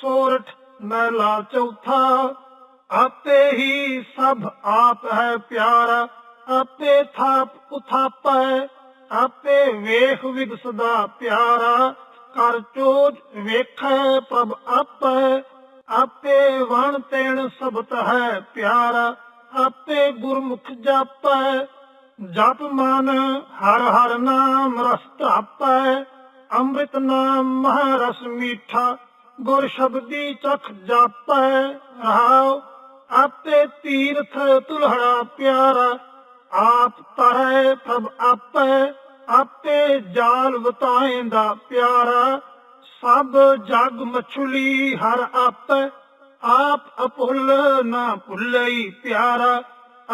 ਸੋਰਠ ਮਹਿਲਾ ਚੌਥਾ, ਆਪੇ ਹੀ ਸਭ ਆਪ ਹੈ ਪਿਆਰਾ, ਆਪੇ ਥਾਪ ਉਥਾਪੈ, ਆਪੇ ਵੇਖ ਵਿਗਸਦਾ ਪਿਆਰਾ, ਕਰ ਚੋਜ ਵੇਖੈ ਪ੍ਰਭ ਆਪੈ, ਆਪੇ ਵਣ ਤੈਣ ਸਬਤ ਹੈ ਪਿਆਰਾ, ਆਪੇ ਗੁਰਮੁਖ ਜਾਪੈ, ਜਪ ਮਨ ਹਰ ਹਰ ਨਾਮ ਰਸ ਧਾਪੈ, ਅੰਮ੍ਰਿਤ ਨਾਮ ਮਹਾਰਸ ਮੀਠਾ ਗੁਰ ਸ਼ਬਦੀ ਚਖ ਜਾਪੈ ਰਹਾਉ, ਆਪੇ ਤੀਰਥ ਤੁਲਹੜਾ ਪਿਆਰਾ। ਆਪ ਤਰੈ ਪ੍ਰਭ ਆਪੈ, ਆਪੇ ਜਾਲ ਵਤਾਏਂਦਾ ਪਿਆਰਾ। ਸਭ ਜਗ ਮਛੁਲੀ ਹਰ ਆਪੈ, ਆਪ ਅਪੁੱਲ ਨਾ ਭੁੱਲਈ ਪਿਆਰਾ।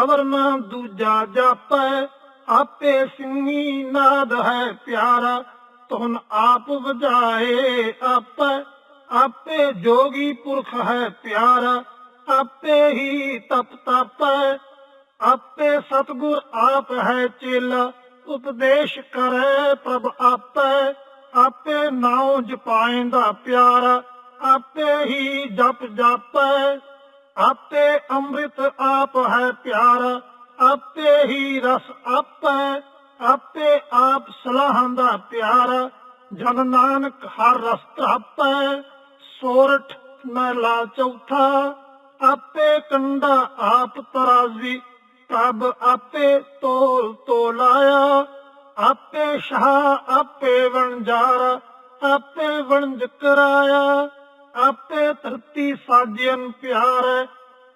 ਅਵਰ ਨਾ ਦੂਜਾ ਜਾਪੈ, ਆਪੇ ਸਿੰਘੀ ਨਾਦ ਹੈ ਪਿਆਰਾ। ਤੁਨ ਆਪ ਵਜਾਏ ਆਪੈ ਆਪੇ ਜੋਗੀ ਪੁਰਖ ਹੈ ਪਿਆਰਾ, ਆਪੇ ਹੀ ਤਪ ਤਾਪੈ ਆਪੇ ਸਤਗੁਰ ਆਪ ਹੈ ਚੇਲਾ, ਉਪਦੇਸ਼ ਕਰੈ ਪ੍ਰਭ ਆਪੈ। ਆਪੇ ਨਾਉ ਜਪਾਇਂਦਾ ਪਿਆਰਾ, ਆਪੇ ਹੀ ਜਪ ਜਾਪੈ। ਆਪੇ ਅੰਮ੍ਰਿਤ ਆਪ ਹੈ ਪਿਆਰਾ, ਆਪੇ ਹੀ ਰਸ ਆਪੈ। ਆਪੇ ਆਪ ਸਲਾਹਾਂ ਦਾ ਪਿਆਰਾ, ਜਨ ਨਾਨਕ ਹਰ ਰਸ ਧਾਪੈ। ਸੋਰਠ ਮਹਿਲਾ ਚੌਥਾ, ਆਪੇ ਕੰਡਾ ਆਪ ਤਰਾਜ਼ੀ ਤਬ ਆਪੇ ਤੋਲ ਤੋਲਾਇਆ ਆਪੇ ਸ਼ਾਹ ਆਪੇ ਵਣਜਾਰਾ ਆਪੇ ਵਣਜ ਕਰਾਇਆ, ਆਪੇ ਧਰਤੀ ਸਾਜਨ ਪਿਆਰ,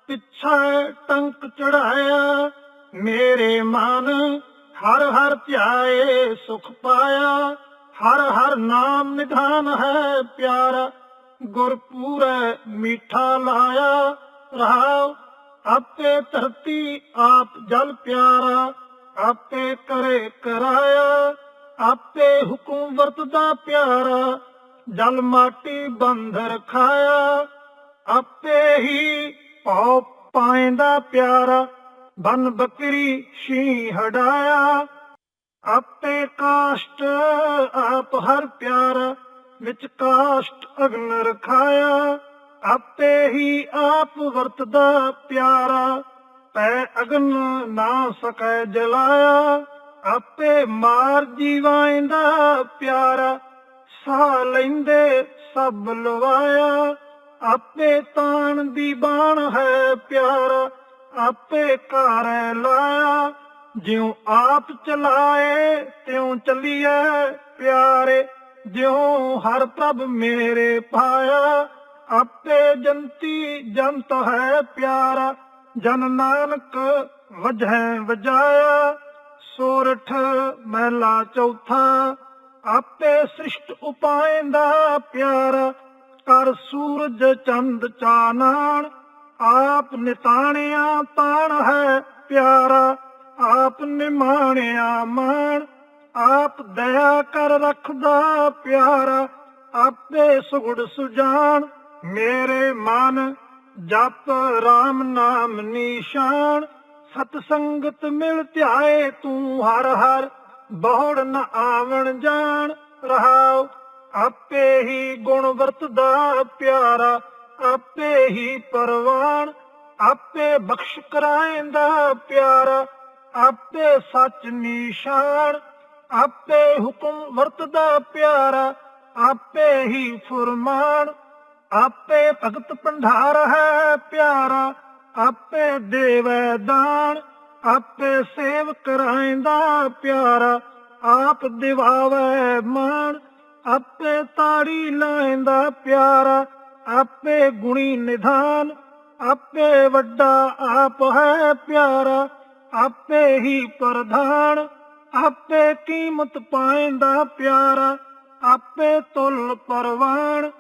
ਪਿੱਛੇ ਟੰਕ ਚੜਾਇਆ, ਮੇਰੇ ਮਨ ਹਰ ਹਰ ਧਿਆਏ ਸੁਖ ਪਾਇਆ, ਹਰ ਹਰ ਨਾਮ ਨਿਧਾਨ ਹੈ ਪਿਆਰਾ। ਗੁਰਪੂਰੈ ਮੀਠਾ ਲਾਇਆ ਰਹਾਉ, ਆਪੇ ਧਰਤੀ ਆਪ ਜਲ ਪਿਆਰਾ, ਆਪੇ ਕਰੇ ਕਰਾਇਆ, ਆਪੇ ਹੁਕਮ ਵਰਤਦਾ ਪਿਆਰਾ, ਜਲ ਮਾਟੀ ਬੰਧ ਰਖਾਇਆ ਆਪੇ ਹੀ ਪਉ ਪਾਇਂਦਾ ਪਿਆਰਾ, ਬਨ ਬੱਕਰੀ ਸ਼ੀ ਹਡਾਇਆ ਆਪੇ ਕਾਸ਼ਟ ਆਪ ਹਰ ਪਿਆਰਾ ਵਿੱਚ ਕਾਸ਼ਟ ਅਗਨ ਰਖਾਇਆ, ਆਪੇ ਹੀ ਆਪ ਵਰਤਦਾ ਪਿਆਰਾ। ਪੈ ਅਗਨ ਨਾ ਸਕੈ ਜਲਾਇਆ, ਆਪੇ ਮਾਰ ਜੀਵਾਂਦਾ ਪਿਆਰਾ। ਸਾਹ ਲੈਂਦੇ ਸਭ ਲਵਾਇਆ ਆਪੇ ਤਾਣ ਦੀ ਬਾਣ ਹੈ ਪਿਆਰਾ। ਆਪੇ ਘਰ ਲਾਇਆ, ਜਿਉ ਆਪ ਚਲਾਏ, ਤਿਉ ਚੱਲੀਐ ਪਿਆਰੇ। ਜਿਉ ਹਰ ਪ੍ਰਭ ਮੇਰੇ ਪਾਇਆ, ਆਪੇ ਜੰਤੀ ਜੰਤ ਹੈ ਪਿਆਰਾ। ਜਨ ਨਾਨਕ ਵਜਹਿ ਵਜਾਇਆ, ਸੋਰਠ ਮਹਿਲਾ ਚੌਥਾ। ਆਪੇ ਸ੍ਰਿਸ਼ਟ ਉਪਾਇਂਦਾ ਪਿਆਰਾ, ਕਰ ਸੂਰਜ ਚੰਦ ਚਾਨਣ ਆਪ ਨਿਤਾਣਿਆ ਤਾਣ ਹੈ ਪਿਆਰਾ, ਆਪ ਨਿਮਾਣਿਆ ਮਾਣ। ਆਪ ਦਇਆ ਕਰ ਰੱਖਦਾ ਪਿਆਰਾ, ਆਪੇ ਸੁਗੜ ਸੁਜਾਨ, ਮੇਰੇ ਮਨ ਜਪ RAM ਨਾਮ ਨਿਸ਼ਾਨ। ਸਤ ਸੰਗਤ ਮਿਲ ਧਿਆਏ ਤੂੰ ਹਰ ਹਰ, ਬਹੁੜ ਨ ਆਵਣ ਜਾਣ। ਰਹਾਉ, ਆਪੇ ਹੀ ਗੁਣ ਵਰਤਦਾ ਪਿਆਰਾ, ਆਪੇ ਹੀ ਪਰਵਾਨ। ਆਪੇ ਬਖਸ਼ ਕਰਾਇਂਦਾ ਪਿਆਰਾ, ਆਪੇ ਸੱਚ ਨਿਸ਼ਾਨ। ਆਪੇ ਹੁਕਮ ਵਰਤਦਾ ਪਿਆਰਾ, ਆਪੇ ਹੀ ਫਰਮਾਨ, ਆਪੇ ਭਗਤ ਭੰਡਾਰ ਹੈ ਪਿਆਰਾ, ਆਪੇ ਦੇਵੈ ਦਾਨ, ਆਪੇ ਸੇਵ ਕਰਾਇਂਦਾ ਪਿਆਰਾ, ਆਪ ਦਿਵਾਵੈ ਮਾਨ ਆਪੇ ਤਾੜੀ ਲਾਇਂਦਾ ਪਿਆਰਾ, ਆਪੇ ਗੁਣੀ ਨਿਧਾਨ, ਆਪੇ ਵੱਡਾ ਆਪ ਹੈ ਪਿਆਰਾ, ਆਪੇ ਹੀ ਪ੍ਰਧਾਨ ਆਪੇ ਕੀਮਤ ਪਾਇਂਦਾ ਪਿਆਰਾ, ਆਪੇ ਤੁਲ ਪਰਵਾਨ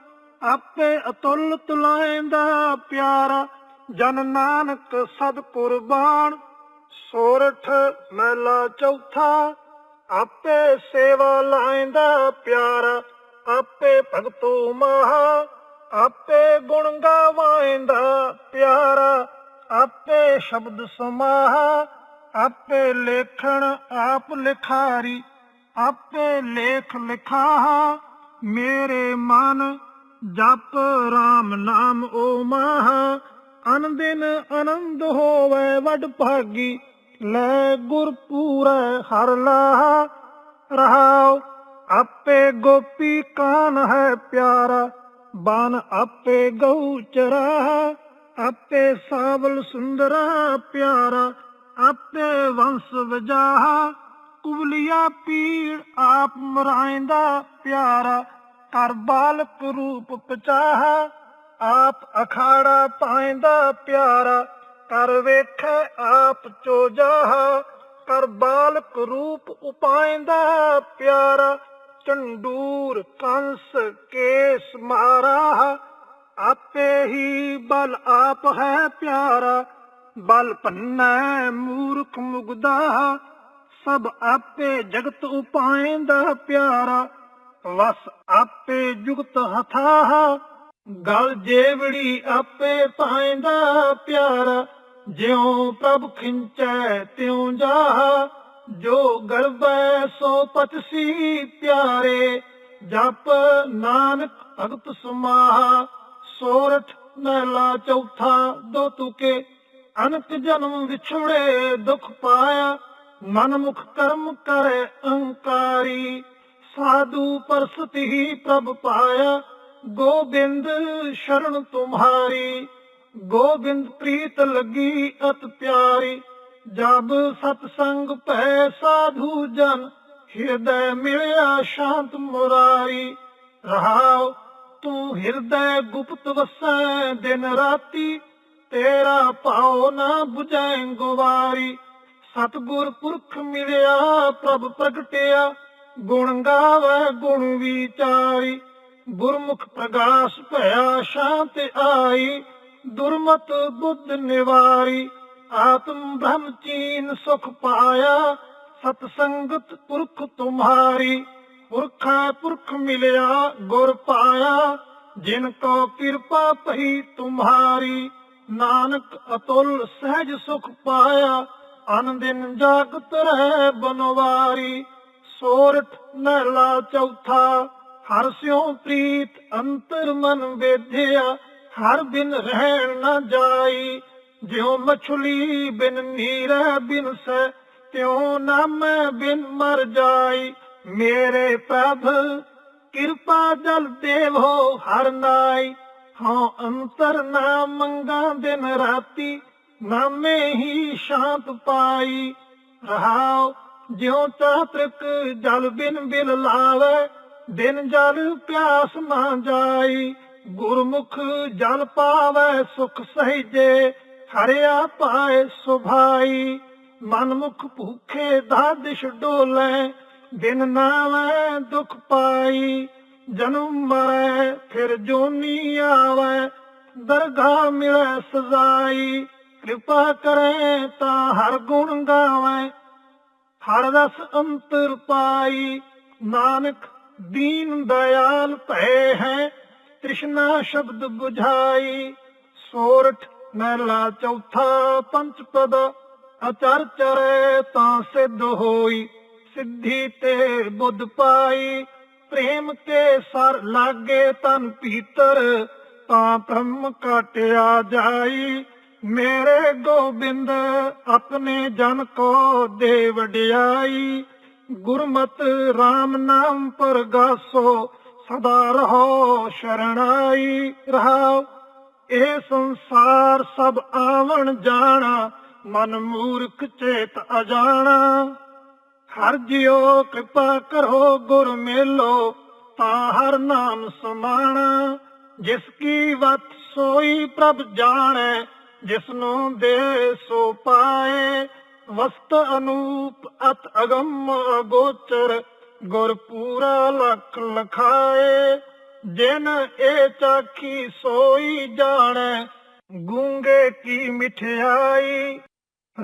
ਆਪੇ ਅਤੁੱਲ ਤੁਲਾਇਂਦਾ ਪਿਆਰਾ। ਜਨ ਨਾਨਕ ਸਦ ਕੁਰਬਾਨ, ਸੋਰਠ ਮਹਿਲਾ ਚੌਥਾ, ਆਪੇ ਸੇਵਾ ਲਾਇਂਦਾ ਪਿਆਰਾ। ਆਪੇ ਭਗਤੋ ਮਹਾ, ਆਪੇ ਗੁਣ ਗਾਵਾਇਂਦਾ ਪਿਆਰਾ। ਆਪੇ ਸ਼ਬਦ ਸਮਾਹਾ ਆਪੇ ਲੇਖਣ ਆਪ ਲਿਖਾਰੀ, ਆਪੇ ਲੇਖ ਲਿਖਾਹਾ, ਮੇਰੇ ਮਨ ਜਪ RAM ਨਾਮ ਓ ਮਾਹ ਅਨ ਆਨੰਦ ਹੋਵੇ ਵਡ ਭਾਗੀ, ਲੈ ਗੁਰ ਪੂਰੈ ਹਰ ਲਾਹ, ਰਹਾਉ ਆਪੇ ਗੋਪੀ ਕਾਨ ਹੈ ਪਿਆਰਾ, ਬਨ ਆਪੇ ਗਊ ਚਰਾ ਆਪੇ ਸਾਵਲ ਸੁੰਦਰਾ ਪਿਆਰਾ ਆਪੇ ਵੰਸ ਵਜਾਹਾ ਕੁਬਲੀਆ ਪੀੜ ਆਪ ਮਰਾਇੰਦਾ ਪਿਆਰਾ ਕਰ ਬਾਲਕ ਰੂਪ ਪਚਾਹਾ, ਆਪ ਅਖਾੜਾ ਪਾਇੰਦਾ ਪਿਆਰਾ ਕਰ ਵੇਖੈ ਆਪ ਚੋਜਾਹਾ ਕਰ ਬਾਲਕ ਰੂਪ ਉਪਾਇੰਦਾ ਪਿਆਰਾ ਚੰਡੂਰ ਕੰਸ ਕੇਸ ਮਾਰਾ ਆਪੇ ਹੀ ਬਲ ਆਪ ਹੈ ਪਿਆਰਾ ਬਲ ਪੰਨੈ ਮੂਰਖ ਮੁਗਦਾ, ਸਭ ਆਪੇ ਜਗਤ ਉਪਾਇੰਦਾ ਪਿਆਰਾ, ਵਸ ਆਪੇ ਜੁਗਤ ਹਥਾ ਗਲ ਜੇਵੜੀ ਆਪੇ ਪਾਇੰਦਾ ਪਿਆਰਾ, ਜਿਉ ਪ੍ਰਭ ਖਿੰਚੈ ਤਿਉ ਜਾਹ, ਜੋ ਗਰਬੈ ਸੋ ਪਤਸੀ ਪਿਆਰੇ, ਜਪ ਨਾਨਕ ਭਗਤ ਸਮਾਹ, ਸੋਰਠ ਮਹਿਲਾ ਚੌਥਾ ਦੋ ਤੁਕੇ ਅਨਕ ਜਨਮ ਵਿਛੜੇ ਦੁਖ ਪਾਇਆ ਮਨ ਮੁਖ ਕਰਮ ਕਰੇ ਅਹੰਕਾਰੀ ਸਾਧੂ ਪਰਸਤੀ ਪ੍ਰਭ ਪਾਇਆ, ਗੋਬਿੰਦ ਸ਼ਰਨ ਤੁਮਹਾਰੀ ਗੋਬਿੰਦ ਪ੍ਰੀਤ ਲੱਗੀ ਅਤ ਪਿਆਰੀ, ਜਬ ਸਤ ਸੰਗ ਭੈ ਸਾਧੂ ਜਨ, ਹਿਰਦੈ ਮਿਲਿਆ ਸ਼ਾਂਤ ਮੁਰਾਰੀ। ਰਹਾਉ ਤੂੰ ਹਿਰਦੈ ਗੁਪਤ ਵਸੈ ਦਿਨ ਰਾਤੀ ਤੇਰਾ ਭਾਉ ਨਾ 부ਝੈ ਗਵਾਰੀ। ਸਤਗੁਰ ਪੁਰਖ ਮਿਲਿਆ, ਪ੍ਰਭ ਪ੍ਰਗਟਿਆ। ਗੁਣ ਗਾਵੇ, ਗੁਣ ਵਿਚਾਰੀ। ਗੁਰਮੁਖ ਪ੍ਰਗਾਸ ਭਇਆ ਸ਼ਾਂਤ ਆਈ। ਦੁਰਮਤ ਬੁੱਧ ਨਿਵਾਰੀ। ਆਤਮ ਬ੍ਰਹਮ ਚੀਨ ਸੁਖ ਪਾਇਆ। ਸਤ ਸੰਗਤ ਪੁਰਖ ਤੁਮਹਾਰੀ ਪੁਰਖਾ ਪੁਰਖ ਮਿਲਿਆ, ਗੁਰ ਪਾਇਆ। ਜਿਨ ਕੋ ਕਿਰਪਾ ਪਹੀ ਤੁਮਹਾਰੀ ਨਾਨਕ ਅਤੁਲ ਸਹਿਜ ਸੁਖ ਪਾਇਆ ਅਨਦਿਨ ਜਾਗਤ ਰਹਿ ਬਨਵਾਰੀ। ਸੋਰਠ ਮਹਿਲਾ ਚੌਥਾ, ਹਰ ਸਿਉ ਪ੍ਰੀਤ ਅੰਤਰ ਮਨ ਵੇਧਿਆ, ਹਰ ਬਿਨ ਰਹਿਣ ਨਾ ਜਾਈ। ਜਿਉ ਮਛਲੀ ਬਿਨ ਨੀਰੈ ਬਿਨ ਸੈ ਤਿਉ ਨਾਮ ਬਿਨ ਮਰ ਜਾਈ। ਮੇਰੇ ਪ੍ਰਭ, ਕਿਰਪਾ ਜਲ ਦੇਵੋ ਹਰ ਨਾਈ। ਹਾਂ, ਅੰਤਰ ਨਾ ਮੰਗਾ ਦਿਨ ਰਾਤੀ, ਨਾਮੇ ਹੀ ਸ਼ਾਂਤ ਪਾਈ। ਰਹਾਉ, ਜਿਉ ਚਾਤ੍ਰਿਕ ਜਲ ਬਿਨ ਬਿਲ ਲਾਵੇ, ਦਿਨ ਜਲ ਪਿਆਸ ਨਾ ਜਾਈ। ਗੁਰਮੁਖ ਜਲ ਪਾਵੇ, ਸੁਖ ਸਹਿਜੇ, ਹਰਿਆ ਪਾਏ ਸੁਭਾਈ। ਮਨਮੁਖ ਭੂਖੇ ਦਾਦਿਸ਼ ਡੋਲੇ, ਦਿਨ ਨਾਵੇਂ ਦੁਖ ਪਾਈ। ਜਨਮ ਮਰੈ, ਫਿਰ ਜੋਨੀ ਆਵੇ। ਦਰਗਾਹ ਮਿਲੈ ਸਜ਼ਾਈ, ਕਿਰਪਾ ਕਰੈ ਤਾਂ ਹਰ ਗੁਣ ਗਾਵੈ। ਹਰ ਰਸ ਅੰਤਰ ਪਾਈ, ਨਾਨਕ ਦੀਨ ਦਇਆਲ ਭੈ ਹੈ। ਤ੍ਰਿਸ਼ਨਾ ਸ਼ਬਦ 부ਝਾਈ ਸੋਰਠ ਮਹਿਲਾ ਚੌਥਾ ਪੰਚ ਪਦ। ਅਚਰ ਚਰੇ ਤਾਂ ਸਿੱਧ ਹੋਈ, ਸਿੱਧੀ ਤੇ ਬੁੱਧ ਪਾਈ। ਪ੍ਰੇਮ ਕੇ ਸਰ ਲਾਗੇ ਤਨ ਭੀਤਰ, ਤਾਂ ਬ੍ਰਹਮ ਕਾਟਿਆ ਜਾਈ। ਮੇਰੇ ਗੋਬਿੰਦ ਆਪਣੇ ਜਨ ਕੋ ਦੇ ਵਡਿਆਈ ਗੁਰਮਤਿ RAM ਨਾਮ ਪਰਗਾਸੋ, ਸਦਾ ਰਹੋ ਸ਼ਰਣਾਈ। ਰਹਾਓ, ਇਹ ਸੰਸਾਰ ਸਭ ਆਵਣ ਜਾਣਾ, ਮਨ ਮੂਰਖ ਚੇਤ ਅਜਾਣਾ। ਹਰ ਜਿਉ ਕਿਰਪਾ ਕਰੋ, ਗੁਰ ਮੇਲੋ, ਤਾਂ ਹਰ ਨਾਮ ਸਮਾਣਾ। ਜਿਸ ਕੀ ਵਤ ਸੋਈ ਪ੍ਰਭ ਜਾਣੈ, ਜਿਸ ਨੂੰ ਦੇ ਸੋ ਪਾਏ। ਵਸਤ ਅਨੂਪ ਅਤ ਅਗੰਮ ਅਗੋਚਰ, ਗੁਰ ਪੂਰਾ ਲਖ ਲਖਾਏ। ਜਿਨ ਇਹ ਚਾਖੀ ਸੋਈ ਜਾਣੈ, ਗੂੰਗੇ ਕੀ ਮਿਠਿਆਈ।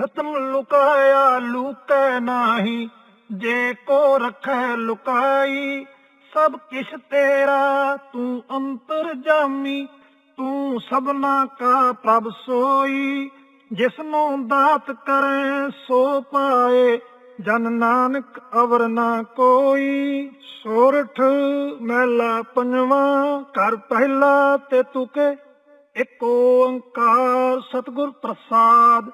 ਰਤਨ ਲੁਕਾਇਆ ਲੁਕੈ ਨਾਹੀ। ਜੇ ਕੋ ਰਖੈ ਲੁਕਾਈ, ਸਭ ਕਿਛ ਤੇਰਾ, ਤੂੰ ਅੰਤਰ ਜਾਮੀ। ਤੂੰ ਸਭਨਾ ਕਾ ਪ੍ਰਭ ਸੋਈ, ਜਿਸਨੂੰ ਦਾਤ ਕਰੇ, ਸੋ ਪਾਏ। ਜਨ ਨਾਨਕ ਅਵਰ ਨਾ ਕੋਈ, ਸੋਰਠ ਮਹਿਲਾ ਪੰਜਵਾ। ਘਰ ਪਹਿਲਾ ਤੇ ਤੁਕੇ, ਇੱਕ ਓੰਕਾਰ ਸਤਿਗੁਰ ਪ੍ਰਸਾਦ।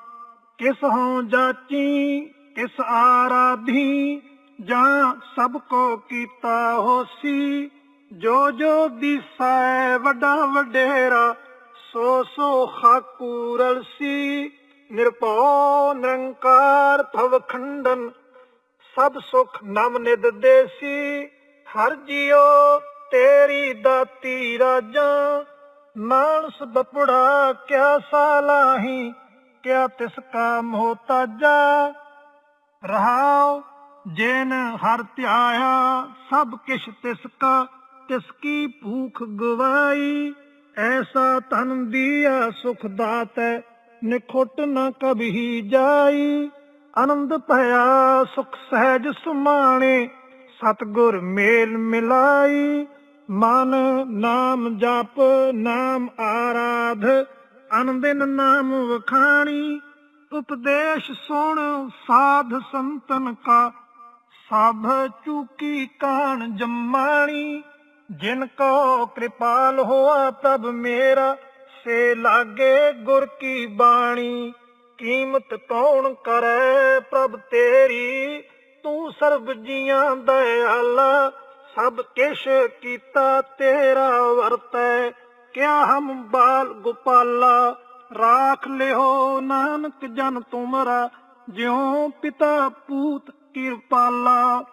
ਕਿਸ ਹਉ ਜਾਚੀ, ਕਿਸ ਆਰਾਧੀ, ਜਾਂ ਸਭ ਕੋ ਕੀਤਾ ਹੋਸੀ, ਜੋ ਜੋ ਦਿਸੈ ਵੱਡਾ ਵਡੇਰਾ, ਸੋ ਸੋ ਖਾਕੂ ਰਲਸੀ, ਨਿਰਭਉ ਨਿਰੰਕਾਰ ਭਵ ਖੰਡਨ, ਸਭ ਸੁਖ ਨਮ ਨਿਦ ਦੇਸੀ, ਹਰ ਜੀਉ ਤੇਰੀ ਦਾਤੀ ਰਾਜਾਂ, ਮਾਨਸ ਬਪੜਾ ਕਿਆ ਸਾਲਾਹੀ ਕਿਆ ਤਿਸ ਕਾ ਮੋਤਾਜਾ ਰਹਾਉ ਜਿਨ ਹਰ ਧਿਆਇਆ, ਸਭ ਕਿਛ ਤਿਸ ਕਾ, ਤਿਸ ਕੀ ਭੂਖ ਗਵਾਈ। ਐਸਾ ਤਨ ਦੀਆ ਸੁਖ ਦਾਤੈ, ਨਿਖੁੱਟ ਨ ਕਬਹੀ ਜਾਈ। ਆਨੰਦ ਭਇਆ ਸੁਖ ਸਹਿਜ ਸੁਮਾਣੇ, ਸਤਗੁਰ ਮੇਲ ਮਿਲਾਈ। ਮਨ ਨਾਮ ਜਪ, ਨਾਮ ਆਰਾਧ ਅਨੰਦਿਨ ਨਾਮ ਵਖਾਣੀ, ਉਪਦੇਸ਼ ਸੁਣ ਸਾਧ ਸੰਤਨ ਕਾ। ਸਭ ਚੂਕੀ ਕਾਣ ਜਮਾਣੀ, ਜਿਨ ਕੋ ਕਿਰਪਾਲ ਹੋਆ ਪ੍ਰਭ ਮੇਰਾ, ਸੇ ਲਾਗੇ ਗੁਰ ਕੀ ਬਾਣੀ। ਕੀਮਤ ਕੌਣ ਕਰੈ ਪ੍ਰਭ ਤੇਰੀ, ਤੂੰ ਸਰਬ ਜੀਆਂ ਦਇਆਲਾ, ਸਭ ਕਿਛ ਕੀਤਾ ਤੇਰਾ ਵਰਤੈ। ਕਿਆ ਹਮ ਬਾਲ ਗੋਪਾਲਾ? ਰਾਖ ਲਿਓ ਨਾਨਕ ਜਨ ਤੁਮਰਾ ਜਿਉ ਪਿਤਾ ਪੂਤ ਕਿਰਪਾਲਾ।